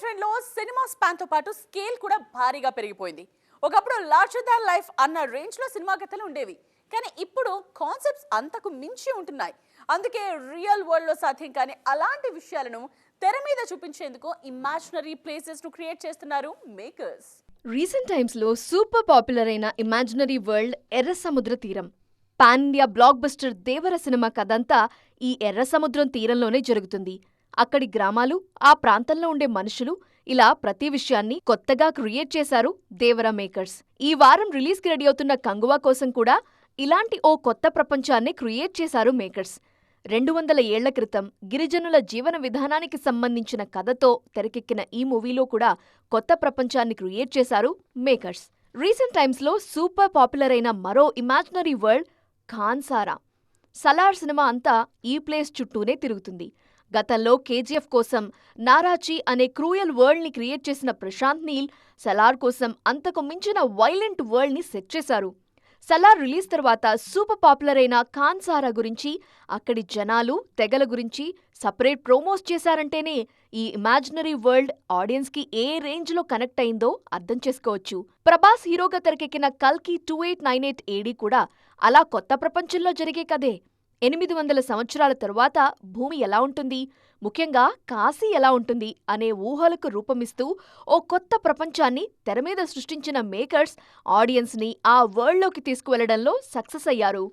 ట్రెండ్లో సినిమా స్పాన్తో పాటు స్కేల్ కూడా భారీగా పెరిగిపోయింది. ఒకప్పుడు లార్జర్ దాన్ లైఫ్ అన్న రేంజ్లో సినిమా కథలు ఉండేవి. కానీ ఇప్పుడు కాన్సెప్ట్స్ అంతకు మించి ఉంటున్నాయి. అందుకే రియల్ వరల్డ్లో సాధ్యం కాని అలాంటి విషయాలను తెర మీద చూపించేందుకు ఇమాజినరీ ప్లేసెస్ను క్రియేట్ చేస్తున్నారు మేకర్స్ రీసెంట్ టైమ్స్లో సూపర్ పాపులర్ అయిన ఇమాజినరీ వరల్డ్ ఎర్ర సముద్ర తీరం. Pan India blockbuster Devara cinema కథంతా ఈ ఎర్ర సముద్రం తీరంలోనే జరుగుతుంది. అక్కడి గ్రామాలు ఆ ప్రాంతంలో ఉండే మనుషులు ఇలా ప్రతి విషయాన్ని కొత్తగా క్రియేట్ చేశారు దేవర మేకర్స్. ఈ వారం రిలీజ్కి రెడీ అవుతున్న కంగువా కోసం కూడా ఇలాంటి ఓ కొత్త ప్రపంచాన్ని క్రియేట్ చేశారు మేకర్స్. రెండు వందల ఏళ్ళ క్రితం గిరిజనుల జీవన విధానానికి సంబంధించిన కథతో తెరకెక్కిన ఈ మూవీలో కూడా కొత్త ప్రపంచాన్ని క్రియేట్ చేశారు మేకర్స్. రీసెంట్ టైమ్స్లో సూపర్ పాపులర్ అయిన మరో imaginary world Khansaar. Salaar cinema అంతా ఈ ప్లేస్ చుట్టూనే తిరుగుతుంది. గతంలో కేజీఎఫ్ కోసం నారాచి అనే క్రూయల్ వరల్డ్ని క్రియేట్ చేసిన ప్రశాంత్ నీల్ సలార్ కోసం అంతకు మించిన వైలెంట్ వరల్డ్ని సెట్ చేశారు. సలార్ రిలీజ్ తర్వాత సూపర్ పాపులర్ అయిన ఖాన్సారా గురించి అక్కడి జనాలు తెగల గురించి సపరేట్ ప్రోమోస్ చేశారంటేనే ఈ ఇమాజినరీ వరల్డ్ ఆడియన్స్కి ఏ రేంజ్లో కనెక్ట్ అయిందో అర్థం చేసుకోవచ్చు. ప్రభాస్ హీరోగా తెరకెక్కిన కల్కి two eight nine eight AD కూడా అలా కొత్త ప్రపంచంలో జరిగే కదే ఎనిమిది వందల సంవత్సరాల తరువాత భూమి ఎలా ఉంటుంది? ముఖ్యంగా కాశీ ఎలా ఉంటుంది? అనే ఊహలకు రూపమిస్తూ ఓ కొత్త ప్రపంచాన్ని తెరమీద సృష్టించిన మేకర్స్ ఆడియన్స్ని ఆ వరల్డ్లోకి తీసుకువెళ్ళడంలో సక్సెస్ అయ్యారు.